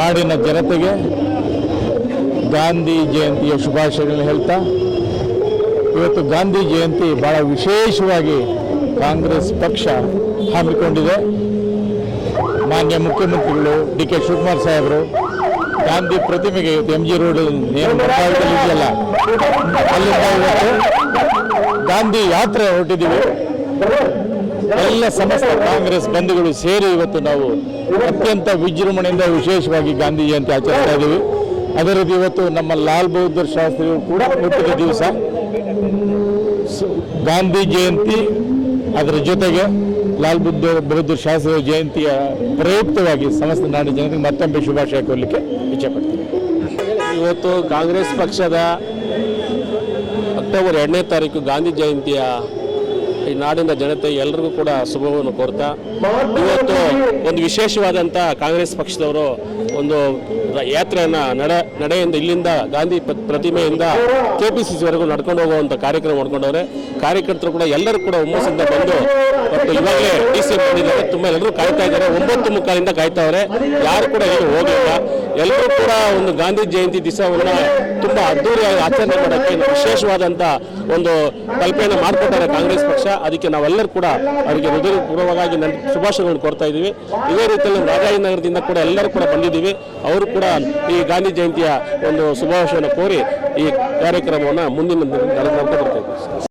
ನಾಡಿನ ಜನತೆಗೆ ಗಾಂಧಿ ಜಯಂತಿಯ ಶುಭಾಶಯಗಳನ್ನು ಹೇಳ್ತಾ, ಇವತ್ತು ಗಾಂಧಿ ಜಯಂತಿ ಬಹಳ ವಿಶೇಷವಾಗಿ ಕಾಂಗ್ರೆಸ್ ಪಕ್ಷ ಹಮ್ಮಿಕೊಂಡಿದೆ. ಮಾನ್ಯ ಮುಖ್ಯಮಂತ್ರಿಗಳು ಡಿ ಕೆ ಶಿವಕುಮಾರ್ ಸಾಹೇಬರು, ಗಾಂಧಿ ಪ್ರತಿಮೆಗೆ ಇವತ್ತು ಎಂ ಜಿ ರೋಡ್ ಇದೆಯಲ್ಲ, ಅಲ್ಲಿಂದ ಇವತ್ತು ಗಾಂಧಿ ಯಾತ್ರೆ ಹೊರಟಿದ್ದೀವಿ. ಎಲ್ಲ ಸಮಸ್ತ ಕಾಂಗ್ರೆಸ್ ಬಂಧುಗಳು ಸೇರಿ ಇವತ್ತು ನಾವು ಅತ್ಯಂತ ವಿಜೃಂಭಣೆಯಿಂದ ವಿಶೇಷವಾಗಿ ಗಾಂಧಿ ಜಯಂತಿ ಆಚರಿಸ್ತಾ ಇದ್ದೀವಿ ಅದೇ ಇವತ್ತು ನಮ್ಮ ಲಾಲ್ ಬಹದ್ದೂರ್ ಶಾಸ್ತ್ರಿಗಳು ಕೂಡ ಹುಟ್ಟಿದ ದಿವಸ. ಗಾಂಧಿ ಜಯಂತಿ ಅದರ ಜೊತೆಗೆ ಲಾಲ್ ಬುದ್ಧ ಬಹದ್ದೂರ್ ಶಾಸ್ತ್ರಿ ಜಯಂತಿಯ ಪ್ರಯುಕ್ತವಾಗಿ ಸಮಸ್ತ ನಾಡಿನ ಜನತೆಗೆ ಮತ್ತೊಮ್ಮೆ ಶುಭಾಶಯ ಕೋರಲಿಕ್ಕೆ ಇಚ್ಛೆಪಡ್ತೀನಿ. ಇವತ್ತು ಕಾಂಗ್ರೆಸ್ ಪಕ್ಷದ ಅಕ್ಟೋಬರ್ ಎರಡನೇ ತಾರೀಕು ಗಾಂಧಿ ಜಯಂತಿಯ ಈ ನಾಡಿನ ಜನತೆ ಎಲ್ಲರಿಗೂ ಕೂಡ ಶುಭವನ್ನು ಕೋರ್ತಾ, ಇವತ್ತು ಒಂದು ವಿಶೇಷವಾದಂಥ ಕಾಂಗ್ರೆಸ್ ಪಕ್ಷದವರು ಒಂದು ಯಾತ್ರೆಯನ್ನು ನಡೆ, ನಡೆಯಿಂದ ಇಲ್ಲಿಂದ ಗಾಂಧಿ ಪ್ರತಿಮೆಯಿಂದ ಕೆ ಪಿ ಸಿ ಸಿವರೆಗೂ ನಡ್ಕೊಂಡು ಹೋಗುವಂಥ ಕಾರ್ಯಕ್ರಮ ಮಾಡ್ಕೊಂಡವ್ರೆ. ಕಾರ್ಯಕರ್ತರು ಕೂಡ ಎಲ್ಲರೂ ಕೂಡ ಹುಮ್ಮಸ್ಸಿಂದ ಬಂದು ಮತ್ತು ಇವಾಗಲೇ ಡಿ ಸಿ ಬಂದಿದ್ದಾರೆ ತುಂಬ ಎಲ್ಲರೂ ಕಾಯ್ತಾ ಇದ್ದಾರೆ. ಒಂಬತ್ತು ಮುಕ್ಕಾಲಿಂದ ಕಾಯ್ತಾವ್ರೆ ಯಾರು ಕೂಡ ಎಲ್ಲೂ ಹೋಗಿಲ್ಲ. ಎಲ್ಲರೂ ಕೂಡ ಒಂದು ಗಾಂಧಿ ಜಯಂತಿ ದಿವಸವನ್ನ ತುಂಬಾ ಅದ್ದೂರಿಯಾಗಿ ಆಚರಣೆ ಮಾಡೋಕ್ಕೆ ವಿಶೇಷವಾದಂಥ ಒಂದು ಕಲ್ಪನೆ ಮಾಡಿಕೊಟ್ಟಾರೆ ಕಾಂಗ್ರೆಸ್ ಪಕ್ಷ. ಅದಕ್ಕೆ ನಾವೆಲ್ಲರೂ ಕೂಡ ಅವರಿಗೆ ಹೃದಯಪೂರ್ವಕವಾಗಿ ನನ್ನ ಶುಭಾಶಯಗಳನ್ನು ಕೊಡ್ತಾ ಇದ್ದೀವಿ. ಇದೇ ರೀತಿಯಲ್ಲಿ ರಾಜಾಜಿನಗರದಿಂದ ಕೂಡ ಎಲ್ಲರೂ ಕೂಡ ಬಂದಿದ್ದೀವಿ. ಅವರು ಕೂಡ ಈ ಗಾಂಧಿ ಜಯಂತಿಯ ಒಂದು ಶುಭಾಶಯವನ್ನು ಕೋರಿ ಈ ಕಾರ್ಯಕ್ರಮವನ್ನು ಮುಂದಿನ ಬರ್ತಾ